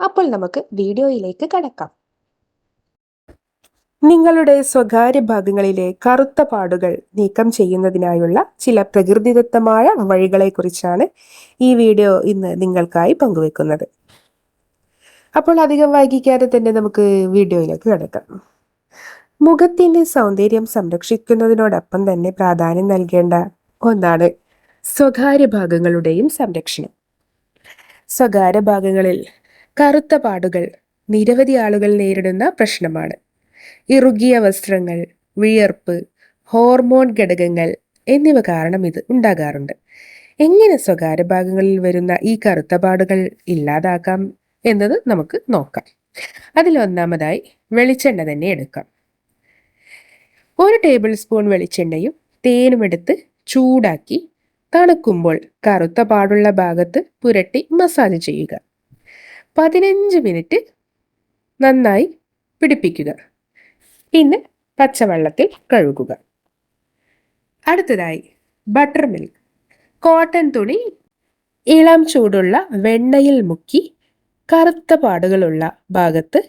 അപ്പോൾ നമുക്ക് വീഡിയോയിലേക്ക് കടക്കാം. നിങ്ങളുടെ സ്വകാര്യ ഭാഗങ്ങളിലെ കറുത്ത പാടുകൾ നീക്കം ചെയ്യുന്നതിനായുള്ള ചില പ്രകൃതിദത്തമായ വഴികളെക്കുറിച്ചാണ് ഈ വീഡിയോ ഇന്ന് നിങ്ങൾക്കായി പങ്കുവെക്കുന്നത്. അപ്പോൾ അധികം വൈകിക്കാതെ തന്നെ നമുക്ക് വീഡിയോയിലേക്ക് കിടക്കാം. മുഖത്തിന്റെ സൗന്ദര്യം സംരക്ഷിക്കുന്നതിനോടൊപ്പം തന്നെ പ്രാധാന്യം നൽകേണ്ട ഒന്നാണ് സ്വകാര്യ ഭാഗങ്ങളുടെയും സംരക്ഷണം. സ്വകാര്യ ഭാഗങ്ങളിൽ കറുത്ത പാടുകൾ നിരവധി ആളുകൾ നേരിടുന്ന പ്രശ്നമാണ്. ഇറുകിയ വസ്ത്രങ്ങൾ വിയർപ്പ് ഹോർമോൺ ഘടകങ്ങൾ എന്നിവ കാരണം ഇത് ഉണ്ടാകാറുണ്ട്. എങ്ങനെ സ്വകാര്യ ഭാഗങ്ങളിൽ വരുന്ന ഈ കറുത്ത പാടുകൾ ഇല്ലാതാക്കാം എന്നത് നമുക്ക് നോക്കാം. അതിലൊന്നാമതായി വെളിച്ചെണ്ണ തന്നെ എടുക്കാം. ഒരു ടേബിൾ സ്പൂൺ വെളിച്ചെണ്ണയും തേനും എടുത്ത് ചൂടാക്കി തണുക്കുമ്പോൾ കറുത്ത പാടുള്ള ഭാഗത്ത് പുരട്ടി മസാജ് ചെയ്യുക. പതിനഞ്ച് മിനിറ്റ് നന്നായി പിടിപ്പിക്കുക. പിന്നെ പച്ചവെള്ളത്തിൽ കഴുകുക. അടുത്തതായി ബട്ടർ മിൽക്ക്. കോട്ടൺ തുണി ഇളം ചൂടുള്ള വെണ്ണയിൽ മുക്കി കറുത്ത പാടുകളുള്ള ഭാഗത്ത്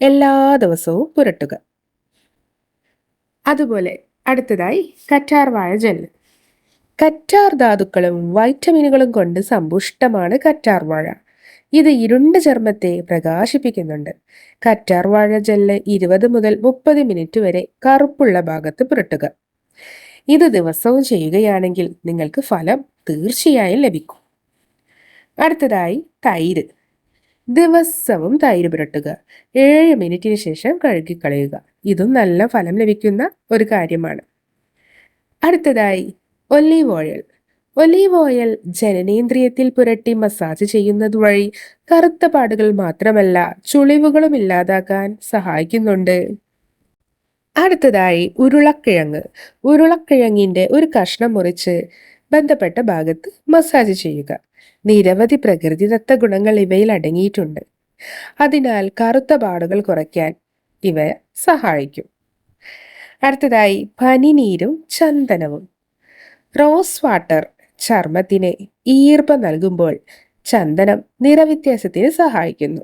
എല്ലാ ദിവസവും പുരട്ടുക. അതുപോലെ അടുത്തതായി കറ്റാർ വാഴ ജെല്ല്. കറ്റാർ ധാതുക്കളും വൈറ്റമിനുകളും കൊണ്ട് സമ്പുഷ്ടമാണ് കറ്റാർ വാഴ. ഇത് ഇരുണ്ട ചർമ്മത്തെ പ്രകാശിപ്പിക്കുന്നുണ്ട്. കറ്റാർ വാഴ ജെല്ല് ഇരുപത് മുതൽ മുപ്പത് മിനിറ്റ് വരെ കറുപ്പുള്ള ഭാഗത്ത് പുരട്ടുക. ഇത് ദിവസവും ചെയ്യുകയാണെങ്കിൽ നിങ്ങൾക്ക് ഫലം തീർച്ചയായും ലഭിക്കും. അടുത്തതായി തൈര്. ദിവസവും തൈര് പുരട്ടുക. ഏഴ് മിനിറ്റിന് ശേഷം കഴുകിക്കളയുക ഇതും നല്ല ഫലം ലഭിക്കുന്ന ഒരു കാര്യമാണ്. അടുത്തതായി ഒലീവ് ഓയിൽ. ഒലീവ് ഓയിൽ ജനനേന്ദ്രിയത്തിൽ പുരട്ടി മസാജ് ചെയ്യുന്നത് വഴി കറുത്ത പാടുകൾ മാത്രമല്ല ചുളിവുകളും ഇല്ലാതാക്കാൻ സഹായിക്കുന്നുണ്ട്. അടുത്തതായി ഉരുളക്കിഴങ്ങ്. ഉരുളക്കിഴങ്ങിന്റെ ഒരു കഷ്ണം മുറിച്ച് ബന്ധപ്പെട്ട ഭാഗത്ത് മസാജ് ചെയ്യുക. നിരവധി പ്രകൃതിദത്ത ഗുണങ്ങൾ ഇവയിൽ അടങ്ങിയിട്ടുണ്ട്. അതിനാൽ കറുത്ത പാടുകൾ കുറയ്ക്കാൻ ഇവ സഹായിക്കും. അടുത്തതായി പനിനീരും ചന്ദനവും. റോസ് വാട്ടർ ചർമ്മത്തിന് ഈർപ്പം നൽകുമ്പോൾ ചന്ദനം നിറവ്യത്യാസത്തിന് സഹായിക്കുന്നു.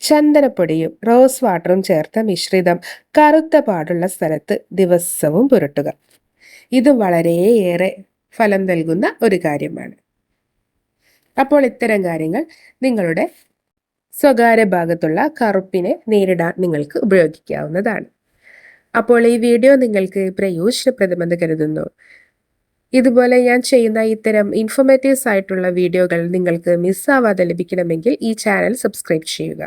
ചന്ദനപ്പൊടിയും റോസ് വാട്ടറും ചേർത്ത മിശ്രിതം കറുത്ത പാടുള്ള സ്ഥലത്ത് ദിവസവും പുരട്ടുക. ഇത് വളരെയേറെ ഫലം നൽകുന്ന ഒരു കാര്യമാണ്. അപ്പോൾ ഇത്തരം കാര്യങ്ങൾ നിങ്ങളുടെ സ്വകാര്യ ഭാഗത്തുള്ള കറുപ്പിനെ നേരിടാൻ നിങ്ങൾക്ക് ഉപയോഗിക്കാവുന്നതാണ്. അപ്പോൾ ഈ വീഡിയോ നിങ്ങൾക്ക് പ്രയോജനപ്രദമെന്ന് കരുതുന്നു. ഇതുപോലെ ഞാൻ ചെയ്യുന്ന ഇത്തരം ഇൻഫോർമേറ്റീവ്സ് ആയിട്ടുള്ള വീഡിയോകൾ നിങ്ങൾക്ക് മിസ്സാവാതെ ലഭിക്കണമെങ്കിൽ ഈ ചാനൽ സബ്സ്ക്രൈബ് ചെയ്യുക.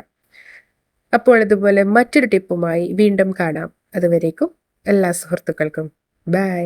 അപ്പോൾ ഇതുപോലെ മറ്റൊരു ടിപ്പുമായി വീണ്ടും കാണാം. അതുവരേക്കും എല്ലാ സുഹൃത്തുക്കൾക്കും. ബൈ